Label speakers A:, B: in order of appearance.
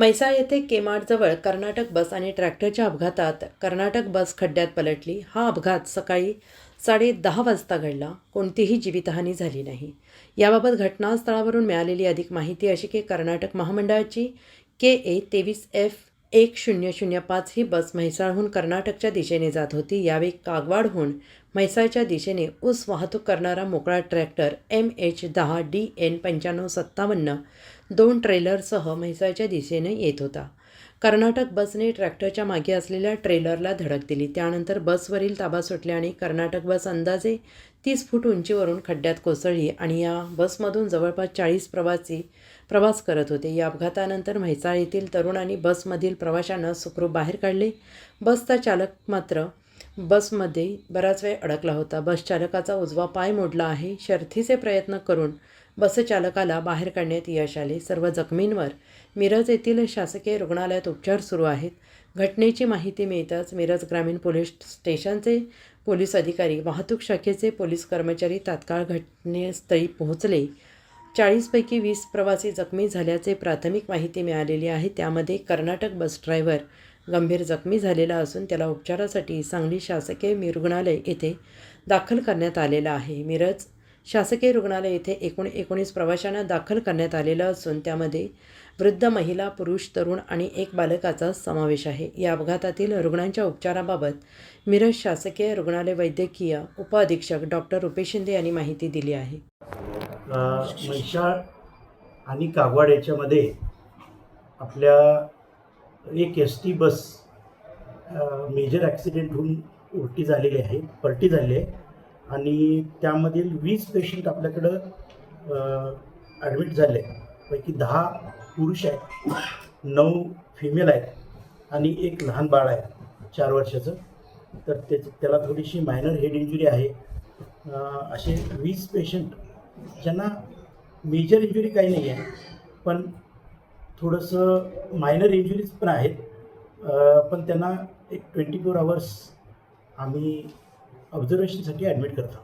A: म्हैसाळ येथे केमाडजवळ कर्नाटक बस आणि ट्रॅक्टरच्या अपघातात कर्नाटक बस खड्ड्यात पलटली. हा अपघात सकाळी साडे दहा वाजता घडला. कोणतीही जीवितहानी झाली नाही. याबाबत घटनास्थळावरून मिळालेली अधिक माहिती अशी की कर्नाटक महामंडळाची के ए तेवीस एफ एक शून्य शून्य पाच ही बस म्हैसाळहून कर्नाटकच्या दिशेने जात होती. यावेळी कागवाडहून म्हैसाळच्या दिशेने ऊस वाहतूक करणारा मोकळा ट्रॅक्टर एम एच दहा डी एन पंच्याण्णव सत्तावन्न दोन ट्रेलरसह म्हैसाळच्या दिशेने येत होता. कर्नाटक बसने ट्रॅक्टरच्या मागे असलेल्या ट्रेलरला धडक दिली. त्यानंतर बसवरील ताबा सुटले आणि कर्नाटक बस अंदाजे तीस फूट उंचीवरून खड्ड्यात कोसळली आणि या बसमधून जवळपास चाळीस प्रवासी प्रवास करत होते. या अपघातानंतर म्हैसाळ येथील तरुणांनी बसमधील प्रवाशांना सुखरूप बाहेर काढले. बसचा चालक मात्र बसमध्ये बराच वेळ अडकला होता. बस चालकाचा उजवा पाय मोडला आहे. शर्थीचे प्रयत्न करून बसचालकाला बाहेर काढण्यात यश आले. सर्व जखमींवर मिरज येथील शासकीय रुग्णालयात उपचार सुरू आहेत. घटनेची माहिती मिळताच मिरज ग्रामीण पोलीस स्टेशनचे पोलीस अधिकारी वाहतूक शाखेचे पोलीस कर्मचारी तात्काळ घटनेस्थळी पोहोचले. चाळीसपैकी वीस प्रवासी जखमी झाल्याचे प्राथमिक माहिती मिळालेली आहे. त्यामध्ये कर्नाटक बस ड्रायव्हर गंभीर जखमी झालेला असून त्याला उपचारासाठी सांगली शासकीय मी रुग्णालय येथे दाखल करण्यात आलेला आहे. मिरज शासकीय रुग्णालय येथे एकूण एकोणीस प्रवाशांना दाखल करण्यात आलेलं असून त्यामध्ये वृद्ध महिला पुरुष तरुण आणि एक बालकाचा समावेश आहे. या अपघातातील रुग्णांच्या उपचाराबाबत मिरज शासकीय रुग्णालय वैद्यकीय उपअधीक्षक डॉक्टर रुपेश शिंदे यांनी माहिती दिली आहे.
B: आणि कागवाड याच्यामध्ये आपल्या एक S T bus major accident होऊन उलटी झालेली आहे पलटी झालेली आहे. आणि त्यामधील वीस पेशंट आपल्याकडं ॲडमिट झाले. पैकी दहा पुरुष आहेत नऊ फिमेल आहेत आणि एक लहान बाळ आहे चार वर्षाचं. तर त्याची त्याला थोडीशी मायनर हेड इंजुरी आहे. असे वीस पेशंट ज्यांना मेजर इंजुरी काही नाही आहे पण थोडंसं मायनर इंजुरीज पण आहेत. पण त्यांना एक ट्वेंटी फोर आवर्स आम्ही ऑब्झर्वेशनसाठी ॲडमिट करतो.